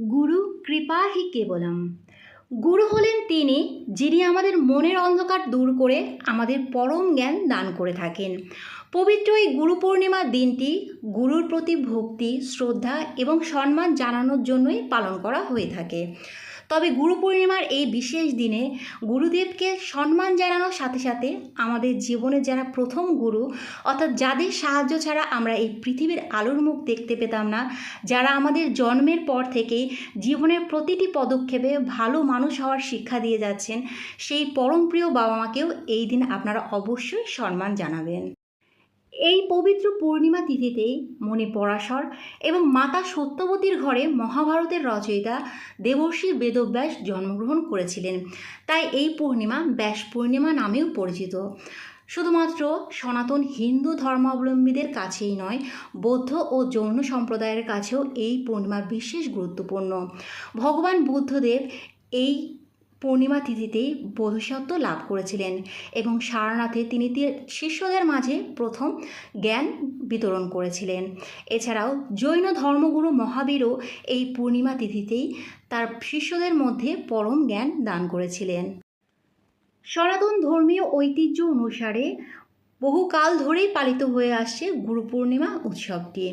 গুরু কৃপা হি কেবলম। গুরু হলেন তিনি যিনি আমাদের মনের অন্ধকার দূর করে আমাদের পরম জ্ঞান দান করে থাকেন। পবিত্র এই গুরু পূর্ণিমার দিনটি গুরুর প্রতি ভক্তি, শ্রদ্ধা এবং সম্মান জানানোর জন্যই পালন করা হয়ে থাকে। তবে গুরু পূর্ণিমার এই বিশেষ দিনে গুরুদেবকে সম্মান জানানোর সাথে সাথে আমাদের জীবনে যারা প্রথম গুরু, অর্থাৎ যাদের সাহায্য ছাড়া আমরা এই পৃথিবীর আলোর মুখ দেখতে পেতাম না, যারা আমাদের জন্মের পর থেকেই জীবনের প্রতিটি পদক্ষেপে ভালো মানুষ হওয়ার শিক্ষা দিয়ে যাচ্ছেন, সেই পরমপ্রিয় বাবা মাকেও এই দিন আপনারা অবশ্যই সম্মান জানাবেন। এই পবিত্র পূর্ণিমা তিথিতেই মণি পরাশর এবং মাতা সত্যবতীর ঘরে মহাভারতের রচয়িতা দেবর্ষি বেদব্যাস জন্মগ্রহণ করেছিলেন। তাই এই পূর্ণিমা ব্যাস পূর্ণিমা নামেও পরিচিত। শুধুমাত্র সনাতন হিন্দু ধর্মাবলম্বীদের কাছেই নয়, বৌদ্ধ ও জৈন সম্প্রদায়ের কাছেও এই পূর্ণিমা বিশেষ গুরুত্বপূর্ণ। ভগবান বুদ্ধদেব এই পূর্ণিমা তিথিতেই বোধিসত্ত্ব লাভ করেছিলেন এবং সারনাথে তিনি শিষ্যদের মাঝে প্রথম জ্ঞান বিতরণ করেছিলেন। এছাড়াও জৈন ধর্মগুরু মহাবীরও এই পূর্ণিমা তিথিতেই তার শিষ্যদের মধ্যে পরম জ্ঞান দান করেছিলেন। সনাতন ধর্মীয় ঐতিহ্য অনুসারে বহুকাল ধরেই পালিত হয়ে আসছে গুরু পূর্ণিমা উৎসবটি।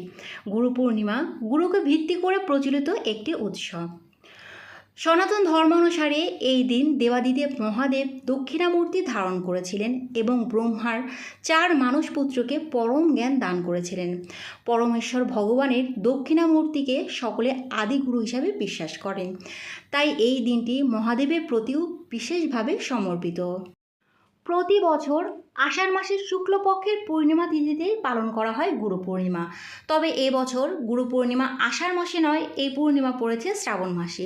গুরু পূর্ণিমা গুরুকে ভিত্তি করে প্রচলিত একটি উৎসব। সনাতন ধর্ম অনুসারে এই দিন দেবাদিদেব মহাদেব দক্ষিণামূর্তি ধারণ করেছিলেন এবং ব্রহ্মার চার মানুষ পুত্রকে পরম জ্ঞান দান করেছিলেন। পরমেশ্বর ভগবানের দক্ষিণামূর্তিকে সকলে আদিগুরু হিসাবে বিশ্বাস করেন। তাই এই দিনটি মহাদেবের প্রতিও বিশেষভাবে সমর্পিত। প্রতি বছর আষাঢ় মাসের শুক্লপক্ষের পূর্ণিমা তিথিতেই পালন করা হয় গুরু পূর্ণিমা। তবে এবছর গুরু পূর্ণিমা আষাঢ় মাসে নয়, এই পূর্ণিমা পড়েছে শ্রাবণ মাসে।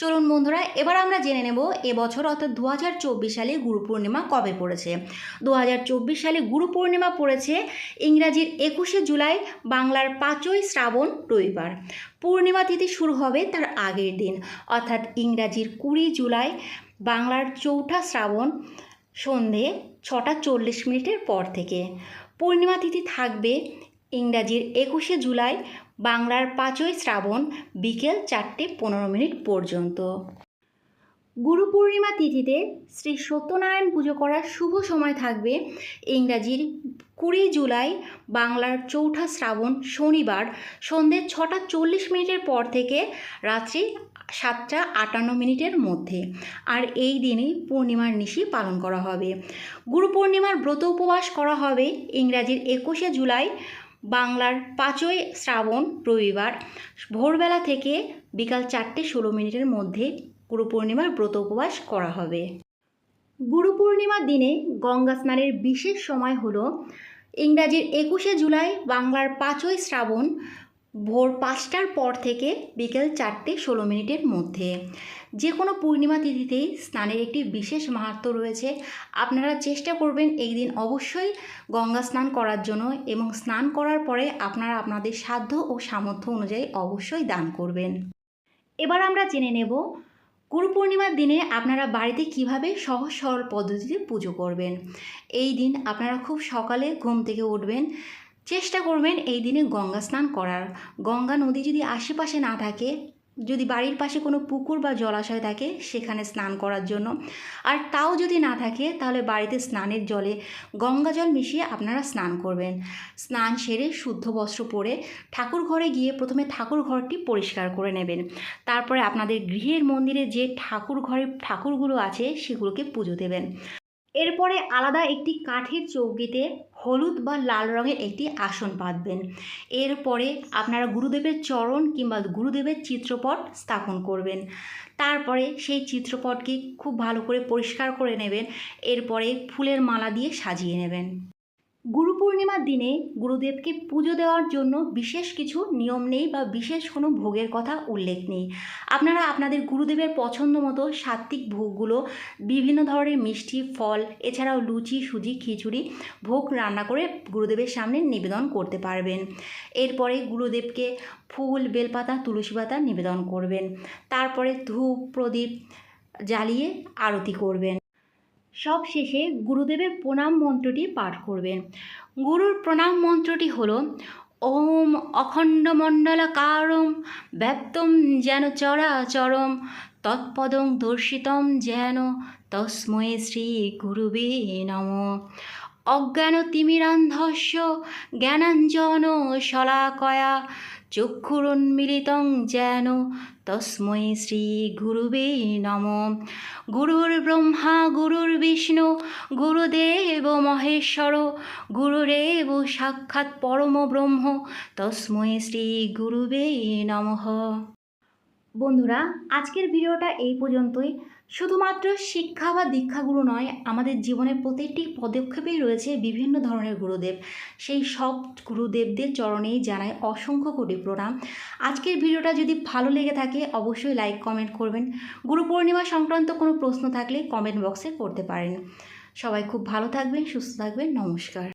চলুন বন্ধুরা, এবার আমরা জেনে নেব এবছর অর্থাৎ দু হাজার চব্বিশ সালে গুরু পূর্ণিমা কবে পড়েছে। দু হাজার চব্বিশ সালে গুরু পূর্ণিমা পড়েছে ইংরাজির একুশে জুলাই, বাংলার পাঁচই শ্রাবণ রবিবার। পূর্ণিমা তিথি শুরু হবে তার আগের দিন, অর্থাৎ ইংরাজির কুড়ি জুলাই, বাংলার চৌঠা শ্রাবণ সন্ধে ছটা চল্লিশ মিনিটের পর থেকে। পূর্ণিমা তিথি থাকবে ইংরাজির একুশে জুলাই, বাংলার পাঁচই শ্রাবণ বিকেল চারটে পনেরো মিনিট পর্যন্ত। গুরু পূর্ণিমা তিথিতে শ্রী সত্যনারায়ণ পুজো করার শুভ সময় থাকবে ইংরাজির কুড়ি জুলাই, বাংলার চৌঠা শ্রাবণ শনিবার সন্ধ্যে ছটা চল্লিশ মিনিটের পর থেকে রাত্রি সাতটা আটান্ন মিনিটের মধ্যে। আর এই দিনেই পূর্ণিমার নিশি পালন করা হবে। গুরু পূর্ণিমার ব্রত উপবাস করা হবে ইংরাজির একুশে জুলাই, বাংলার পাঁচই শ্রাবণ রবিবার। ভোরবেলা থেকে বিকাল চারটে ষোলো মিনিটের মধ্যে গুরু পূর্ণিমার ব্রত উপবাস করা হবে। গুরু পূর্ণিমার দিনে গঙ্গা স্নানের বিশেষ সময় হলো ইংরাজির একুশে জুলাই, বাংলার পাঁচই শ্রাবণ ভোর পাঁচটার পর থেকে বিকেল চারটে ষোলো মিনিটের মধ্যে। যে কোনো পূর্ণিমা তিথিতেই স্নানের একটি বিশেষ মাহাত্ম্য রয়েছে। আপনারা চেষ্টা করবেন এই দিন অবশ্যই গঙ্গা স্নান করার জন্য এবং স্নান করার পরে আপনারা আপনাদের সাধ্য ও সামর্থ্য অনুযায়ী অবশ্যই দান করবেন। এবার আমরা জেনে নেব, গুরু পূর্ণিমার দিনে আপনারা বাড়িতে কীভাবে সহজ সরল পদ্ধতিতে পুজো করবেন। এই দিন আপনারা খুব সকালে ঘুম থেকে উঠবেন। চেষ্টা করবেন এই দিনে গঙ্গা স্নান করার। গঙ্গা নদী যদি আশেপাশে না থাকে, যদি বাড়ির পাশে কোনো পুকুর বা জলাশয় থাকে, সেখানে স্নান করার জন্য। আর তাও যদি না থাকে, তাহলে বাড়িতে স্নানের জলে গঙ্গা জল মিশিয়ে আপনারা স্নান করবেন। স্নান সেরে শুদ্ধ বস্ত্র পরে ঠাকুর ঘরে গিয়ে প্রথমে ঠাকুর ঘরটি পরিষ্কার করে নেবেন। তারপরে আপনাদের গৃহের মন্দিরে যে ঠাকুর ঘরে ঠাকুরগুলো আছে, সেগুলোকে পুজো দেবেন। এরপরে আলাদা একটি কাঠের চৌকিতে হলুদ বা লাল রঙের একটি আসন পাতবেন এরপরে আপনারা গুরুদেবের চরণ কিংবা গুরুদেবের চিত্রপট স্থাপন করবেন। তারপরে সেই চিত্রপটকে খুব ভালো করে পরিষ্কার করে নেবেন। এরপরে ফুলের মালা দিয়ে সাজিয়ে নেবেন। গুরু পূর্ণিমার দিনে গুরুদেবকে পুজো দেওয়ার জন্য বিশেষ কিছু নিয়ম নেই বা বিশেষ কোনো ভোগের কথা উল্লেখ নেই। আপনারা আপনাদের গুরুদেবের পছন্দ মতো সাত্ত্বিক ভোগগুলো, বিভিন্ন ধরনের মিষ্টি, ফল, এছাড়াও লুচি, সুজি, খিচুড়ি ভোগ রান্না করে গুরুদেবের সামনে নিবেদন করতে পারবেন। এরপরে গুরুদেবকে ফুল, বেলপাতা, তুলসী পাতা নিবেদন করবেন। তারপরে ধূপ, প্রদীপ জ্বালিয়ে আরতি করবেন। সব শেষে গুরুদেবের প্রণাম মন্ত্রটি পাঠ করবেন। গুরুর প্রণাম মন্ত্রটি হলো, ওম অখণ্ডমণ্ডলকারম ব্যক্তম যেন চরাচরম, তৎপদং দর্শিতম যেন তস্ময়ে শ্রী গুরুবে নম। অজ্ঞান তিমিরান্ধস্য জ্ঞানাঞ্জন শলাকয়া চক্ষুরুন্মিলিতং যেন তস্মৈ শ্রী গুরুবে নম। গুরুর ব্রহ্মা, গুরুর বিষ্ণু, গুরুদেব মহেশ্বর, গুরুরেব সাক্ষাৎ পরম ব্রহ্ম, তস্মৈ শ্রী গুরুবে নমঃ। বন্ধুরা, আজকের ভিডিওটা এই পর্যন্তই। শুধুমাত্র শিক্ষা বা দীক্ষাগুরু নয়, আমাদের জীবনের প্রতিটি পদক্ষেপেই রয়েছে বিভিন্ন ধরনের গুরুদেব। সেই সব গুরুদেবদের চরণেই জানাই অসংখ্য কোটি প্রণাম। আজকের ভিডিওটা যদি ভালো লেগে থাকে, অবশ্যই লাইক, কমেন্ট করবেন। গুরু পূর্ণিমা সংক্রান্ত কোনো প্রশ্ন থাকলে কমেন্ট বক্সে করতে পারেন। সবাই খুব ভালো থাকবেন, সুস্থ থাকবেন। নমস্কার।